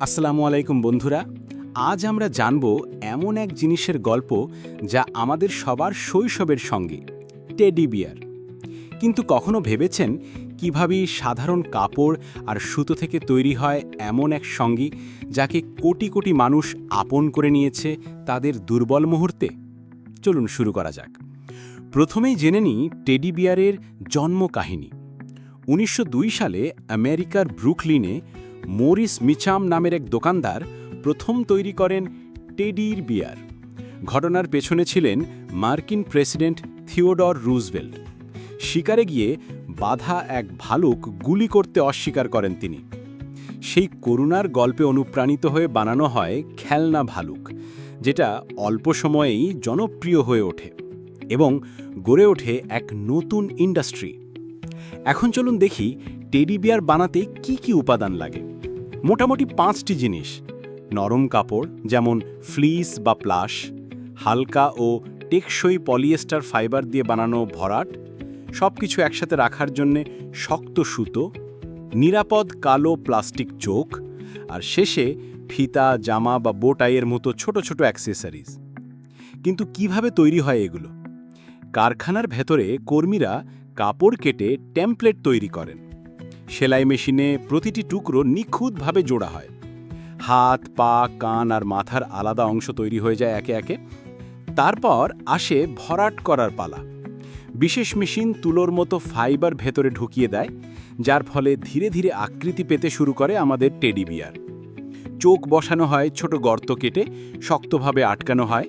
আসসালামু আলাইকুম বন্ধুরা। আজ আমরা জানব এমন এক জিনিসের গল্প যা আমাদের সবার শৈশবের সঙ্গে, টেডি বিয়ার। কিন্তু কখনো ভেবেছেন কীভাবে সাধারণ কাপড় আর সুতো থেকে তৈরি হয় এমন এক সঙ্গী যাকে কোটি কোটি মানুষ আপন করে নিয়েছে তাদের দুর্বল মুহূর্তে? চলুন শুরু করা যাক। প্রথমেই জেনে নিই টেডি বিয়ারের জন্ম কাহিনী উনিশশো দুই সালে আমেরিকার ব্রুকলিনে মরিস মিচাম নামের এক দোকানদার প্রথম তৈরি করেন টেডির বিয়ার। ঘটনার পেছনে ছিলেন মার্কিন প্রেসিডেন্ট থিওডর রুজভেল্ট। শিকারে গিয়ে বাধা এক ভালুক গুলি করতে অস্বীকার করেন তিনি। সেই করুণার গল্পে অনুপ্রাণিত হয়ে বানানো হয় খেলনা ভালুক, যেটা অল্প সময়েই জনপ্রিয় হয়ে ওঠে এবং গড়ে ওঠে এক নতুন ইন্ডাস্ট্রি। এখন চলুন দেখি টেডি বিয়ার বানাতে কি কি উপাদান লাগে। মোটামুটি পাঁচটি জিনিস। নরম কাপড়, যেমন ফ্লিস বা প্লাশ হালকা ও টেকসই পলিয়েস্টার ফাইবার দিয়ে বানানো ভরাট সব কিছু একসাথে রাখার জন্যে শক্ত সুতো, নিরাপদ কালো প্লাস্টিক চোখ, আর শেষে ফিতা, জামা বা বোটাইয়ের মতো ছোট ছোট অ্যাক্সেসরিজ কিন্তু কীভাবে তৈরি হয় এগুলো? কারখানার ভেতরে কর্মীরা কাপড় কেটে টেমপ্লেট তৈরি করেন। সেলাই মেশিনে প্রতিটি টুকরো নিখুঁতভাবে জোড়া হয়। হাত, পা, কান আর মাথার আলাদা অংশ তৈরি হয়ে যায় একে একে। তারপর আসে ভরাট করার পালা। বিশেষ মেশিন তুলোর মতো ফাইবার ভেতরে ঢুকিয়ে দেয়, যার ফলে ধীরে ধীরে আকৃতি পেতে শুরু করে আমাদের টেডি বিয়ার। চোখ বসানো হয় ছোট গর্ত কেটে, শক্তভাবে আটকানো হয়।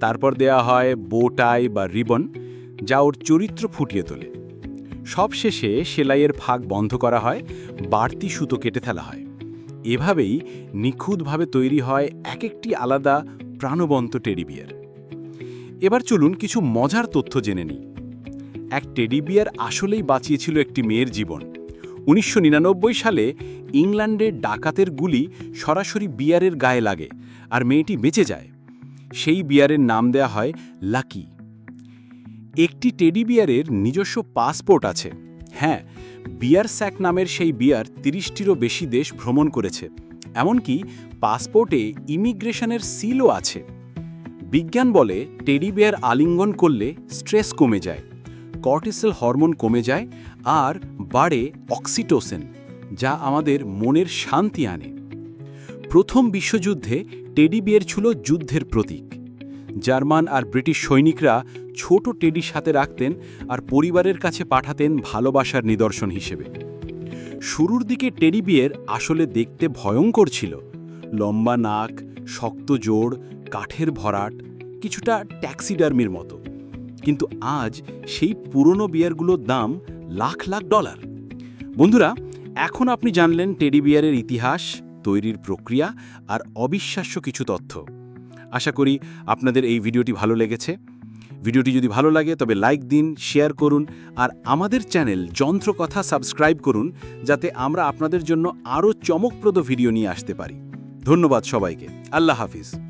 তারপর দেয়া হয় বোটাই বা রিবন, যা ওর চরিত্র ফুটিয়ে তোলে। সবশেষে সেলাইয়ের ফাঁক বন্ধ করা হয়, বাড়তি সুতো কেটে ফেলা হয়। এভাবেই নিখুঁতভাবে তৈরি হয় এক একটি আলাদা প্রাণবন্ত টেডিবিয়ার এবার চলুন কিছু মজার তথ্য জেনে নিই। এক টেডিবিয়ার আসলেই বাঁচিয়েছিল একটি মেয়ের জীবন। উনিশশো নিরানব্বই সালে ইংল্যান্ডের ডাকাতের গুলি সরাসরি বিয়ারের গায়ে লাগে আর মেয়েটি বেঁচে যায়। সেই বিয়ারের নাম দেয়া হয় লাকি। একটি টেডি বিয়ারের নিজস্ব পাসপোর্ট আছে। হ্যাঁ বিয়ার স্যাক নামের সেই বিয়ার তিরিশটিরও বেশি দেশ ভ্রমণ করেছে। এমনকি পাসপোর্টে ইমিগ্রেশনের সিলও আছে। বিজ্ঞান বলে টেডি বিয়ার আলিঙ্গন করলে স্ট্রেস কমে যায় কর্টিসেল হরমোন কমে যায় আর বাড়ে অক্সিটোসেন যা আমাদের মনের শান্তি আনে। প্রথম বিশ্বযুদ্ধে টেডি বিয়ার ছিল যুদ্ধের প্রতীক। জার্মান আর ব্রিটিশ সৈনিকরা ছোট টেডি সাথে রাখতেন আর পরিবারের কাছে পাঠাতেন ভালোবাসার নিদর্শন হিসেবে। শুরুর দিকে টেডি বিয়ের আসলে দেখতে ভয়ঙ্কর ছিল। লম্বা নাক, শক্ত জোড় কাঠের ভরাট, কিছুটা ট্যাক্সিডার্মির মতো। কিন্তু আজ সেই পুরনো বিয়ারগুলোর দাম লাখ লাখ ডলার। বন্ধুরা, এখন আপনি জানলেন টেডি বিয়ারের ইতিহাস, তৈরির প্রক্রিয়া আর অবিশ্বাস্য কিছু তথ্য। আশা করি আপনাদের এই ভিডিওটি ভালো লেগেছে। ভিডিওটি যদি ভালো লাগে, তবে লাইক দিন, শেয়ার করুন, আর আমাদের চ্যানেল যন্ত্রকথা সাবস্ক্রাইব করুন, যাতে আমরা আপনাদের জন্য আরও চমকপ্রদ ভিডিও নিয়ে আসতে পারি। ধন্যবাদ সবাইকে। আল্লাহ হাফিজ।